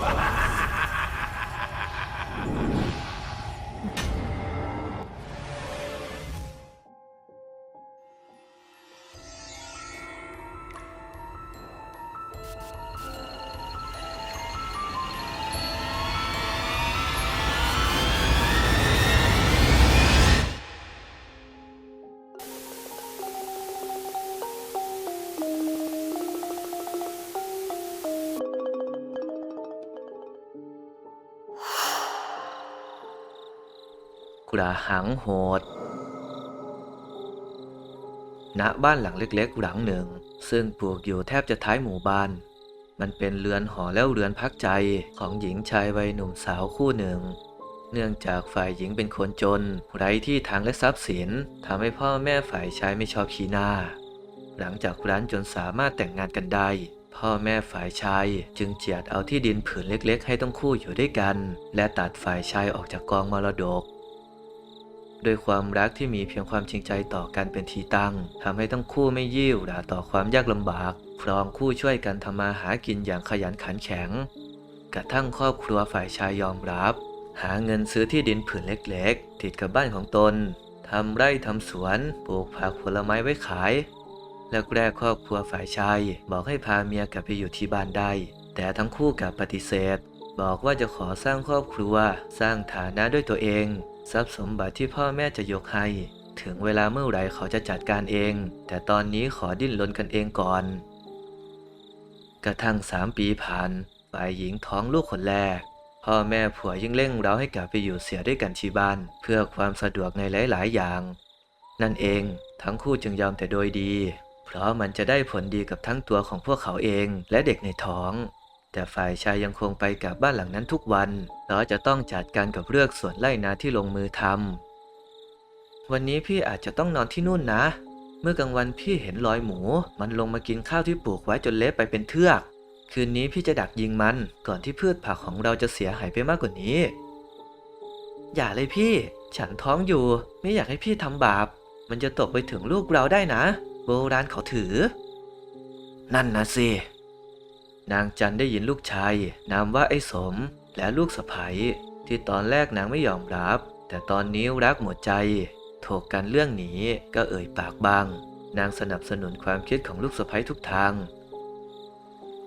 Ha ha ha! กระหังโหด ณ บ้านหลังเล็กๆหลังหนึ่ง ซึ่งปลูกอยู่แทบจะท้ายหมู่บ้าน มันเป็นเรือนหอแล้วเรือนพักใจของหญิงชายวัยหนุ่มสาวคู่หนึ่ง เนื่องจากฝ่ายหญิงเป็นคนจน ไร้ที่ทางและทรัพย์สินทำให้พ่อแม่ฝ่ายชายไม่ชอบขี้หน้า หลังจากร้านจนสามารถแต่งงานกันได้พ่อแม่ฝ่ายชายจึงเจียดเอาที่ดินผืนเล็กๆ ให้ต้องคู่อยู่ด้วยกัน และตัดฝ่ายชายออกจากกองมรดก ด้วยความรักที่มีเพียงความจริงใจต่อกันเป็นทีตั้งทำให้ทั้งคู่ไม่ยิ่วด่าต่อความยากลำบากพร้อมคู่ช่วยกันทำมาหากินอย่างขยันขันแข็ง กระทั่งครอบครัวฝ่ายชายยอมรับ หาเงินซื้อที่ดินผืนเล็กๆ ติดกับบ้านของตนทำไร่ทำสวน ปลูกผักผลไม้ไว้ขายแล้วแรกครอบครัวฝ่ายชาย บอกให้พาเมียกลับไปอยู่ที่บ้านได้ แต่ทั้งคู่กลับปฏิเสธ บอกว่าจะขอสร้างครอบครัว สร้างฐานะด้วยตัวเอง ทรัพย์สมบัติที่พ่อแม่จะยกให้ ถึงเวลาเมื่อไหร่เขาจะจัดการเอง แต่ตอนนี้ขอดิ้นรนกันเองก่อน กระทั่งสามปีผ่านฝ่ายหญิงท้องลูกคนแรก พ่อแม่ผัวยิ่งเร่งเร้าให้กลับไปอยู่เสียด้วยกันที่บ้าน เพื่อความสะดวกในหลาย ๆ อย่าง นั่นเองทั้งคู่จึงยอมแต่โดยดี เพราะมันจะได้ผลดีกับทั้งตัวของพวกเขาเองและเด็กในท้อง แต่ฝ่ายชายยังคงไปกับบ้านหลังนั้นทุกวันเพราจะต้องจัดการกับเรื่องสวนไร่นาที่ลงมือทำวันนี้พี่อาจจะต้องนอนที่นู่นนะ เมื่อกลางวันพี่เห็นรอยหมู มันลงมากินข้าวที่ปลูกไว้จนเละไปเป็นเทือก คืนนี้พี่จะดักยิงมัน ก่อนที่พืชผักของเราจะเสียหายไปมากกว่านี้ อย่าเลยพี่ ฉันท้องอยู่ ไม่อยากให้พี่ทำบาป มันจะตกไปถึงลูกเราได้นะ โบราณเขาถือ นั่นนะสิ นางจันได้ยินลูกชาย นามว่าไอ้สม และลูกสะใภ้ที่ตอนแรกนางไม่ยอมรับ แต่ตอนนี้รักหมดใจถกกันเรื่องนี้ก็เอ่ยปากบาง นางสนับสนุนความคิดของลูกสะใภ้ทุกทาง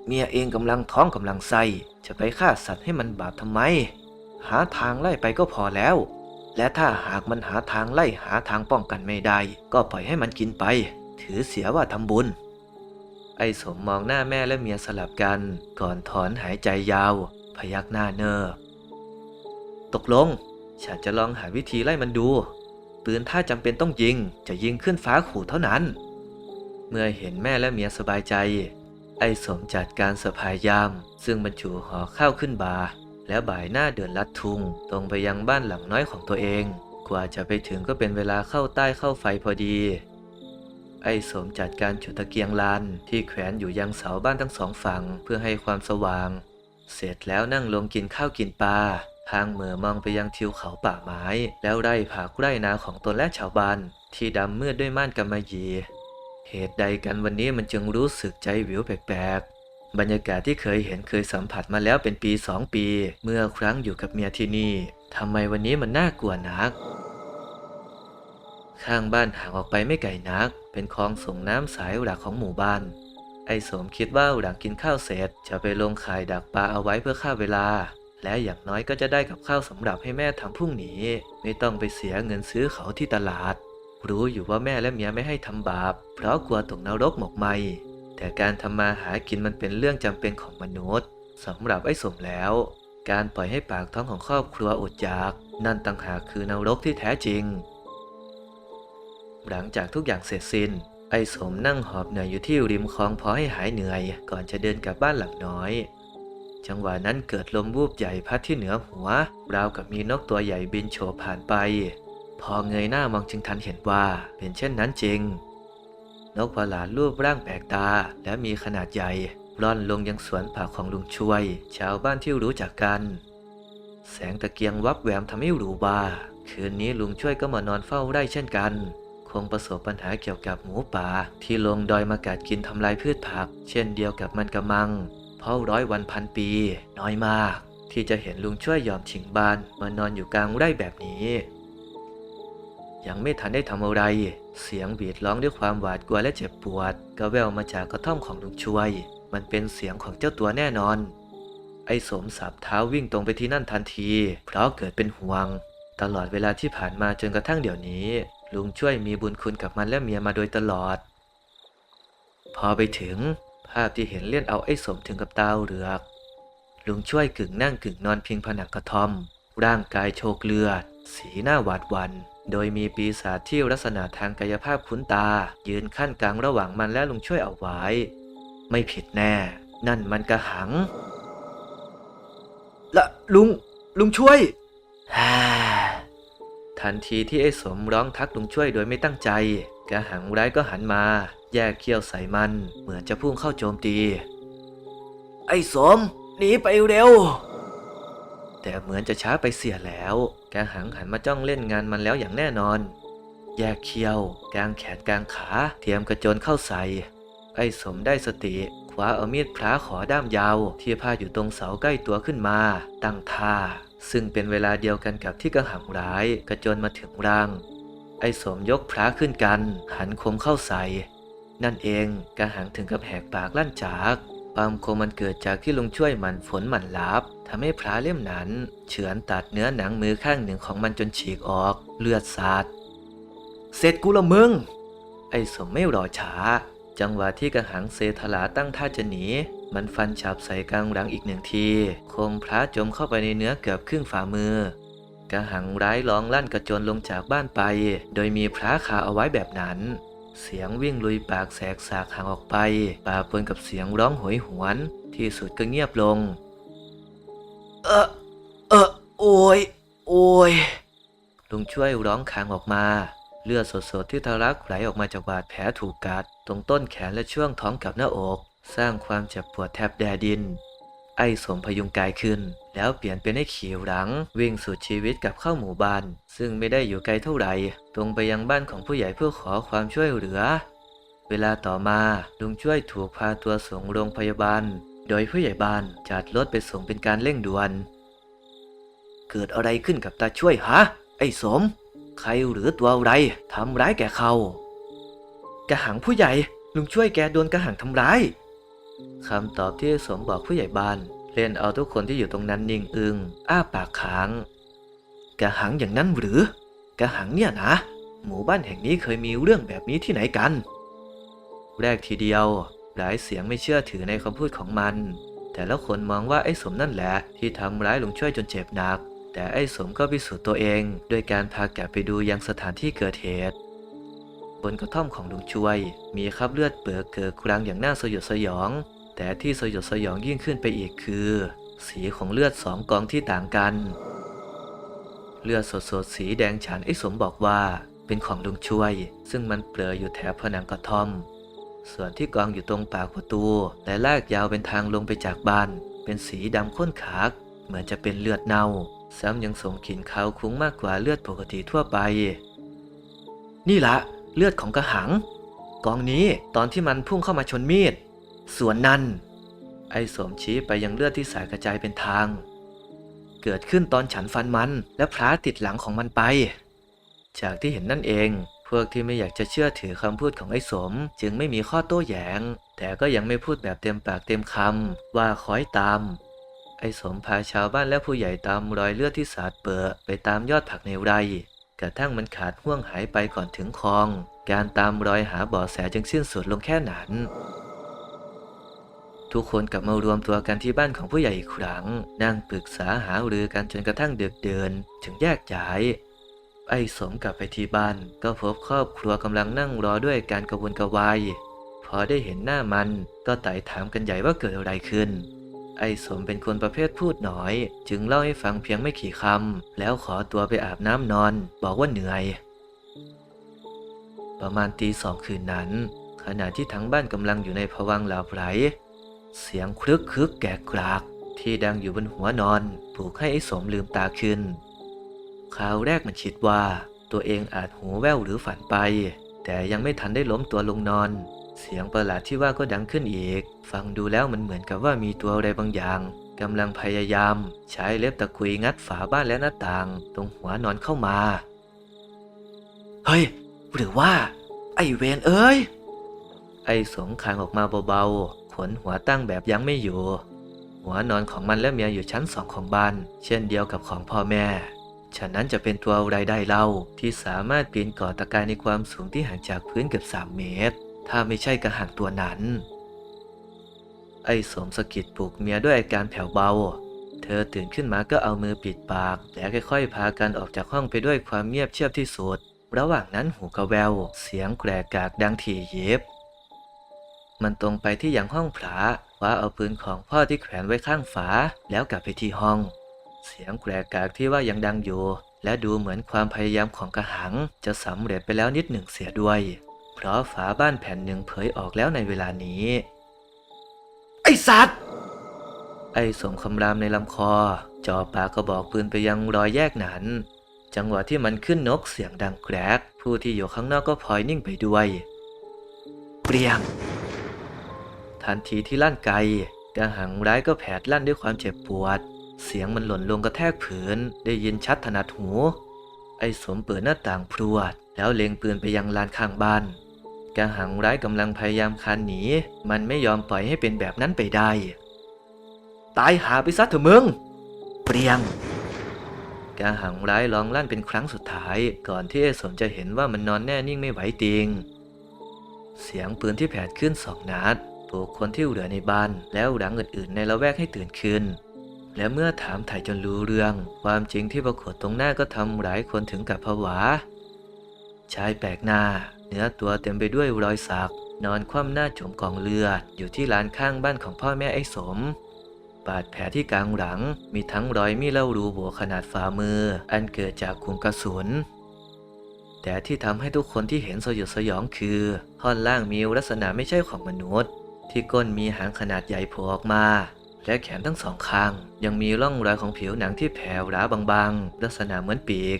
เมียเองกำลังท้องกำลังไส้จะไปฆ่าสัตว์ให้มันบาปทำไม หาทางไล่ไปก็พอแล้ว และถ้าหากมันหาทางไล่หาทางป้องกันไม่ได้ ก็ปล่อยให้มันกินไป ถือเสียว่าทำบุญ ไอ้สมมองหน้าแม่และเมียสลับกัน ก่อนถอนหายใจยาว พยักหน้าเนิบตกลง ฉันจะลองหาวิธีไล่มันดู ปืนถ้าจำเป็นต้องยิง จะยิงขึ้นฟ้าขู่เท่านั้น เมื่อเห็นแม่และเมียสบายใจ ไอ้สมจัดการสะพายยาม ซึ่งบรรจุห่อข้าวขึ้นบา แล้วบ่ายหน้าเดินลัดทุง ตรงไปยังบ้านหลังน้อยของตัวเอง กว่าจะไปถึงก็เป็นเวลาเข้าใต้เข้าไฟพอดี ไอ้สมจัดการจุดตะเกียงลานที่แขวนอยู่ยังเสาบ้านทั้งสองฝั่งเพื่อให้ความสว่าง เสร็จแล้วนั่งลงกินข้าวกินปลาทางเหมือมองไปยังทิวเขาป่าไม้ แล้วไร่ผักไร่นาของตนและชาวบ้าน ที่ดำมืดด้วยม่านกำมะหยี่เหตุใดกันวันนี้มันจึงรู้สึกใจวิวแปลกๆ บรรยากาศที่เคยเห็นเคยสัมผัสมาแล้วเป็นปีสองปี เมื่อครั้งอยู่กับเมียที่นี่ทำไมวันนี้มันน่ากลัวนัก ข้างบ้านห่างออกไปไม่ไกลนัก เป็นคลองส่งน้ำสายหลักของหมู่บ้าน ไอ้สมคิดว่าหลังกินข้าวเสร็จ จะไปลงข่ายดักปลาเอาไว้เพื่อฆ่าเวลา และอย่างน้อยก็จะได้กับข้าวสำหรับให้แม่ทำพรุ่งนี้ ไม่ต้องไปเสียเงินซื้อเขาที่ตลาด รู้อยู่ว่าแม่และเมียไม่ให้ทำบาป เพราะกลัวตกนรกหมกไหมแต่การทำมาหากินมันเป็นเรื่องจำเป็นของมนุษย์สำหรับไอ้สมแล้ว การปล่อยให้ปากท้องของครอบครัวอดอยาก นั่นต่างหากคือนรกที่แท้จริง หลังจากทุกอย่างเสร็จสิ้น ไอ้สมนั่งหอบเหนื่อยอยู่ที่ริมคลองพอให้หายเหนื่อย ก่อนจะเดินกลับบ้านหลังน้อย จังหวะนั้นเกิดลมวูบใหญ่พัดที่เหนือหัว ราวกับมีนกตัวใหญ่บินโฉบผ่านไป พอเงยหน้ามองจึงทันเห็นว่าเป็นเช่นนั้นจริง นกประหลาดรูปร่างแปลกตาและมีขนาดใหญ่ร่อนลงยังสวนผักของลุงช่วย ชาวบ้านที่รู้จักกัน แสงตะเกียงวับแวมทำให้รู้ว่า คืนนี้ลุงช่วยก็มานอนเฝ้าไร่เช่นกัน คงประสบปัญหาเกี่ยวกับหมูป่า ที่ลงดอยมากัดกินทำลายพืชผัก เช่นเดียวกับมันกระมัง เพราะร้อยวันพันปี น้อยมาก ที่จะเห็นลุงช่วยยอมฉิงบ้านมานอนอยู่กลางไร่แบบนี้ ยังไม่ทันได้ทำอะไร เสียงบีดร้องด้วยความหวาดกลัวและเจ็บปวด ก็แววมาจากกระท่อมของลุงช่วย มันเป็นเสียงของเจ้าตัวแน่นอน ไอ้สมสับเท้าวิ่งตรงไปที่นั่นทันที เพราะเกิดเป็นห่วง ตลอดเวลาที่ผ่านมาจนกระทั่งเดี๋ยวนี้ ลุงช่วยมีบุญคุณกับมันและเมียมาโดยตลอด พอไปถึงภาพที่เห็นเลี่ยนเอาไอ้สมถึงกับตาเหลือกลุงช่วยกึ่งนั่งกึ่งนอนพิงผนังกระท่อม ร่างกายโชกเลือด สีหน้าหวาดหวัน โดยมีปีศาจที่ลักษณะทางกายภาพคุ้นตา ยืนขั้นกลางระหว่างมันและลุงช่วยเอาไว้ ไม่ผิดแน่ นั่นมันกระหัง ละลุง ลุงช่วยฮ่า ทันทีที่ไอ้สมร้องทักลุงช่วยโดยไม่ตั้งใจ กระหังร้ายก็หันมา แยกเขี้ยวใส่มัน เหมือนจะพุ่งเข้าโจมตี ไอ้สมหนีไปเร็ว แต่เหมือนจะช้าไปเสียแล้ว กระหังหันมาจ้องเล่นงานมันแล้วอย่างแน่นอน แยกเขี้ยวกางแขนกางขาเทียมกระโจนเข้าใส่ ไอ้สมได้สติคว้าเอามีดพระขอด้ามยาว ที่พาอยู่ตรงเสาใกล้ตัวขึ้นมา ตั้งท่า ซึ่งเป็นเวลาเดียวกันกับที่กระหังร้ายกระโจนมาถึงร่าง ไอ้สมยกพระขึ้นกัน หันคมเข้าใส่ นั่นเองกระหังถึงกับแหกปากลั่นจากความคมมันเกิดจากที่ลุงช่วยมันฝนหมันลับทำให้พระเล่มนั้น เฉือนตัดเนื้อหนังมือข้างหนึ่งของมันจนฉีกออกเลือดสาดเสร็จกูละมึง ไอ้สมไม่รอช้า จังหวะที่กระหังเซทลาตั้งท่าจะหนี มันฟันฉับใส่กลางหลังอีกหนึ่งที คมพระจมเข้าไปในเนื้อเกือบครึ่งฝ่ามือ กระหังร้ายร้องลั่นกระโจนลงจากบ้านไป โดยมีพระคาเอาไว้แบบนั้น เสียงวิ่งลุยปากแสกสากห่างออกไปปาปนกับเสียงร้องโหยหวน ที่สุดก็เงียบลง เออเออโอยโอยลุงช่วยร้องคางออกมาเลือดสดๆที่ทะลักไหลออกมาจากบาดแผลถูกกัด ตรงต้นแขนและช่วงท้องกับหน้าอก สร้างความเจ็บปวดแทบแดดิน ไอ้สมพยุงกายขึ้น แล้วเปลี่ยนเป็นไอ้ขี่หลัง วิ่งสู่ชีวิตกลับเข้าหมู่บ้าน ซึ่งไม่ได้อยู่ไกลเท่าไหร่ ตรงไปยังบ้านของผู้ใหญ่เพื่อขอความช่วยเหลือ เวลาต่อมาลุงช่วยถูกพาตัวส่งโรงพยาบาล โดยผู้ใหญ่บ้านจัดรถไปส่งเป็นการเร่งด่วน เกิดอะไรขึ้นกับตาช่วยฮะ ไอ้สม ใครหรือตัวอะไรทำร้ายแกเขากระหังผู้ใหญ่ลุงช่วยแกโดนกระหังทำร้าย คำตอบที่สมบอกผู้ใหญ่บ้านเล่นเอาทุกคนที่อยู่ตรงนั้นนิ่งอึงอ้าปากค้างกระหังอย่างนั้นหรือกระหังเนี่ยนะ หมู่บ้านแห่งนี้เคยมีเรื่องแบบนี้ที่ไหนกัน แรกทีเดียว หลายเสียงไม่เชื่อถือในคำพูดของมัน แต่ละคนมองว่าไอ้สมนั่นแหละที่ทำร้ายลุงช่วยจนเจ็บหนัก แต่ไอ้สมก็พิสูจน์ตัวเองโดยการพาแกไปดูยังสถานที่เกิดเหตุ บนกระท่อมของลุงช่วย มีคราบเลือดเปื้อนเกิดครังอย่างน่าสยดสยอง แต่ที่สยดสยองยิ่งขึ้นไปอีกคือ สีของเลือดสองกองที่ต่างกัน เลือดสดๆสีแดงฉานไอ้สมบอกว่า เป็นของลุงช่วย ซึ่งมันเปลืออยู่แถบผนังกระท่อม ส่วนที่กองอยู่ตรงปากประตู และลากยาวเป็นทางลงไปจากบ้าน เป็นสีดำข้นขากเหมือนจะเป็นเลือดเน่า ซ้ำยังส่งกลิ่นคาวคุ้งมากกว่าเลือดปกติทั่วไป นี่ละเลือดของกระหัง กองนี้ตอนที่มันพุ่งเข้ามาชนมีด ส่วนนั้นไอ้สมชี้ไปยังเลือดที่สายกระจายเป็นทาง เกิดขึ้นตอนฉันฟันมัน และพระติดหลังของมันไป จากที่เห็นนั่นเอง พวกที่ไม่อยากจะเชื่อถือคำพูดของไอ้สม จึงไม่มีข้อโต้แย้ง แต่ก็ยังไม่พูดแบบเต็มปากเต็มคำว่าคอยตาม ไอ้สมพาชาวบ้านและผู้ใหญ่ตามรอยเลือดที่สาดเปื้อไปตามยอดผักในไร่กระทั่งมันขาดห่วงหายไปก่อนถึงคลอง การตามรอยหาเบาะแสจึงสิ้นสุดลงแค่นั้น ทุกคนกลับมารวมตัวกันที่บ้านของผู้ใหญ่อีกครั้ง นั่งปรึกษาหารือกันจนกระทั่งเดือกเดิน ถึงแยกย้าย ไอ้สมกลับไปที่บ้าน ก็พบครอบครัวกำลังนั่งรอด้วยการกระวนกระวายพอได้เห็นหน้ามันก็ไต่ถามกันใหญ่ว่าเกิดอะไรขึ้น ไอ้สมเป็นคนประเภทพูดน้อย จึงเล่าให้ฟังเพียงไม่กี่คำแล้วขอตัวไปอาบน้ำนอน บอกว่าเหนื่อย ประมาณตีสองคืนนั้นขณะที่ทั้งบ้านกำลังอยู่ในภวังหลับไหล เสียงครึกครึกแกกกราก ที่ดังอยู่บนหัวนอนปลุกให้ไอ้สมลืมตาขึ้น คราวแรกมันคิดว่าตัวเองอาจหูแว่วหรือฝันไป แต่ยังไม่ทันได้ล้มตัวลงนอน เสียงประหลาดที่ว่าก็ดังขึ้นอีก ฟังดูแล้วมันเหมือนกับว่ามีตัวอะไรบางอย่างกำลังพยายาม ใช้เล็บตะกุยงัดฝาบ้านและหน้าต่าง ตรงหัวนอนเข้ามา เฮ้ย หรือว่า ไอเวนเอ้ย ไอสงคางออกมาเบาๆ ขนหัวตั้งแบบยังไม่อยู่ หัวนอนของมันและเมียอยู่ชั้นสองของบ้าน เช่นเดียวกับของพ่อแม่ ฉะนั้นจะเป็นตัวอะไรได้เล่าที่สามารถปีนเกาะตะกายในความสูงที่ห่างจากพื้นเกือบ3เมตร ถ้าไม่ใช่กระหังตัวนั้น ไอ้สมสกิดปลุกเมียด้วยอาการแผ่วเบา เธอตื่นขึ้นมาก็เอามือปิดปาก แล้วค่อยๆ พากันออกจากห้องไปด้วยความเงียบเชียบที่สุด ระหว่างนั้นหูกระแวว เสียงแกรกากดังถี่ยิบ มันตรงไปที่ยังห้องพระคว้าเอาปืนของพ่อที่แขวนไว้ข้างฝา แล้วกลับไปที่ห้อง เสียงแกรกากที่ว่ายังดังอยู่ และดูเหมือนความพยายามของกระหัง จะสำเร็จไปแล้วนิดหนึ่งเสียด้วย เพราะฝาบ้านแผ่นหนึ่งเผยออกแล้วในเวลานี้ ไอสัตว์ไอสมคำรามในลำคอจ่อปากกระบอกปืนไปยังรอยแยกนั้น จังหวะที่มันขึ้นนกเสียงดังแกรก ผู้ที่อยู่ข้างนอกก็พลอยนิ่งไปด้วย เปรียง ทันทีที่ลั่นไกกระหังร้ายก็แผดลั่นด้วยความเจ็บปวด เสียงมันหล่นลงกระแทกผืน ได้ยินชัดถนัดหู ไอ้สมเปิดหน้าต่างพรวด แล้วเล็งปืนไปยังลานข้างบ้านกระหังร้ายกำลังพยายามคานหนี มันไม่ยอมปล่อยให้เป็นแบบนั้นไปได้ ตายหาไปซะเถอะมึง เปรียงกระหังร้ายร้องลั่นเป็นครั้งสุดท้าย ก่อนที่ไอ้สมจะเห็นว่ามันนอนแน่นิ่งไม่ไหวติง เสียงปืนที่แผดขึ้นสองนัด ปลุกคนที่เหลือในบ้าน แล้วหลังอื่นๆ ในละแวกให้ตื่นขึ้น และเมื่อถามถ่ายจนรู้เรื่อง ความจริงที่ปรากฏตรงหน้าก็ทำหลายคนถึงกับผวา ชายแปลกหน้า เนื้อตัวเต็มไปด้วยรอยสัก นอนคว่ำหน้าจมกองเลือด อยู่ที่ลานข้างบ้านของพ่อแม่ไอ้สมบาดแผลที่กลางหลังมีทั้งรอยมีดเล่ารูหัวขนาดฝ่ามือ อันเกิดจากคุมกระสุน แต่ที่ทำให้ทุกคนที่เห็นสยดสยองคือท่อนล่างมีลักษณะไม่ใช่ของมนุษย์ ที่ก้นมีหางขนาดใหญ่โผล่ออกมา และแขนทั้งสองข้าง ยังมีร่องรอยของผิวหนังที่แผ่วร้าบางๆ ลักษณะเหมือนปีก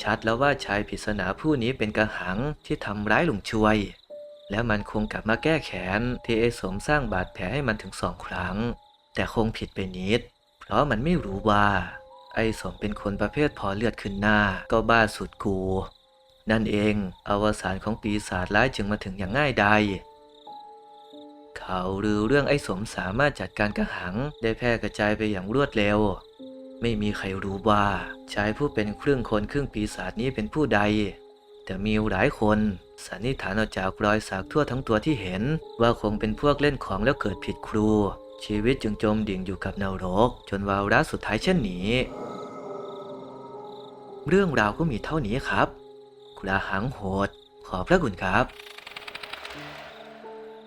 ชัดแล้วว่าชายปริศนาผู้นี้เป็นกระหังที่ทำร้ายลุงช่วย แล้วมันคงกลับมาแก้แค้นที่ไอ้สมสร้างบาดแผลให้มันถึงสองครั้ง แต่คงผิดไปนิด เพราะมันไม่รู้ว่า ไอ้สมเป็นคนประเภทพอเลือดขึ้นหน้าก็บ้าสุดกูนั่นเองอวสานของปีศาจร้ายจึงมาถึงอย่างง่ายดาย ข่าวลือเรื่องไอ้สมสามารถจัดการกระหังได้แพร่กระจายไปอย่างรวดเร็ว ไม่มีใครรู้ว่าชายผู้เป็นครึ่งคนครึ่งปีศาจนี้เป็นผู้ใด แต่มีหลายคนสันนิษฐานเอาจากรอยสักทั่วทั้งตัวที่เห็น ว่าคงเป็นพวกเล่นของแล้วเกิดผิดครู ชีวิตจึงจมดิ่งอยู่กับนรก จนวาระสุดท้ายเช่นนี้ เรื่องราวก็มีเท่านี้ครับกระหังโหด ขอพระคุณครับ